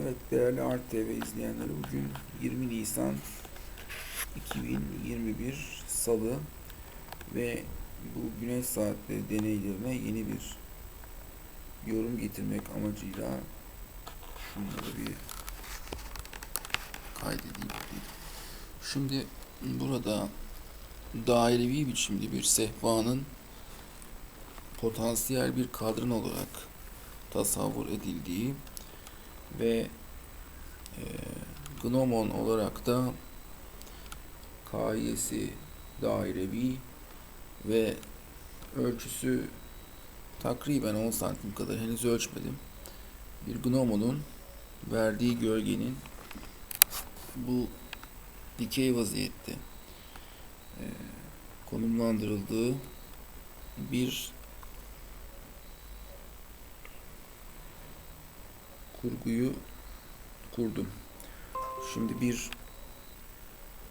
Evet değerli Art TV izleyenleri bugün 20 Nisan 2021 Salı ve bu güneş saatleri deneylerine yeni bir yorum getirmek amacıyla şunları bir kaydedeyim. Şimdi burada dairevi biçimli bir sehpanın potansiyel bir kadran olarak tasavvur edildiği ve e, gnomon olarak da kayesi dairevi ve ölçüsü takriben 10 santim kadar henüz ölçmedim. Bir gnomonun verdiği gölgenin bu dikey vaziyette e, konumlandırıldığı bir kurguyu kurdum. Şimdi bir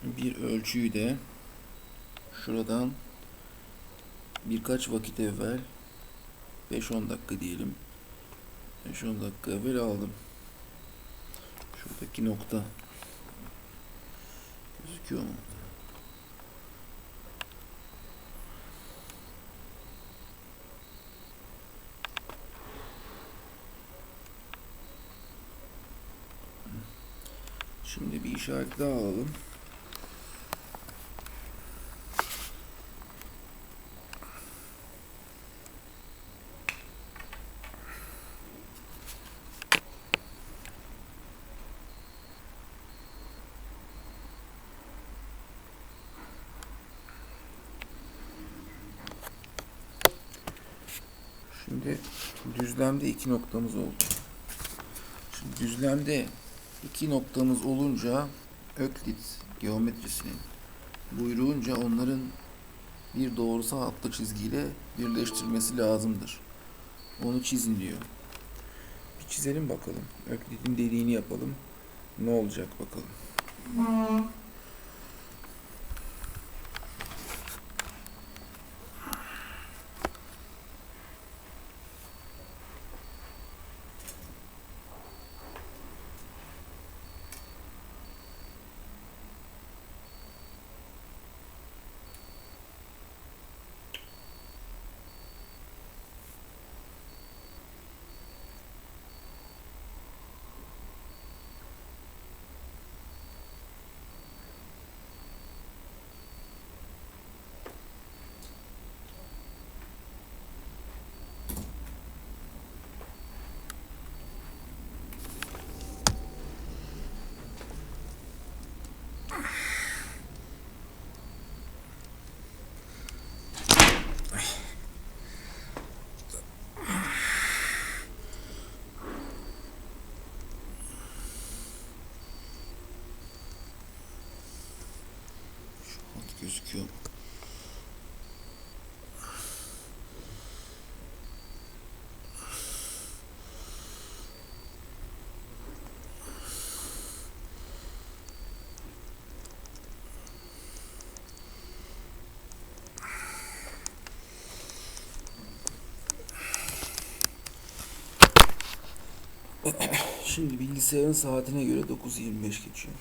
bir ölçüyü de şuradan birkaç vakit evvel 5-10 dakika diyelim 5-10 dakika evvel aldım. Şuradaki nokta gözüküyor mu? Şimdi bir işaret daha alalım. Şimdi düzlemde iki noktamız oldu. Şimdi düzlemde iki noktamız olunca Öklit geometrisinin buyruğunca onların bir doğrusal hatlı çizgiyle birleştirilmesi lazımdır. Onu çizin diyor. Bir çizelim bakalım. Öklit'in dediğini yapalım. Ne olacak bakalım. Şu gözüküyor. Şimdi bilgisayarın saatine göre 9.25 geçiyor.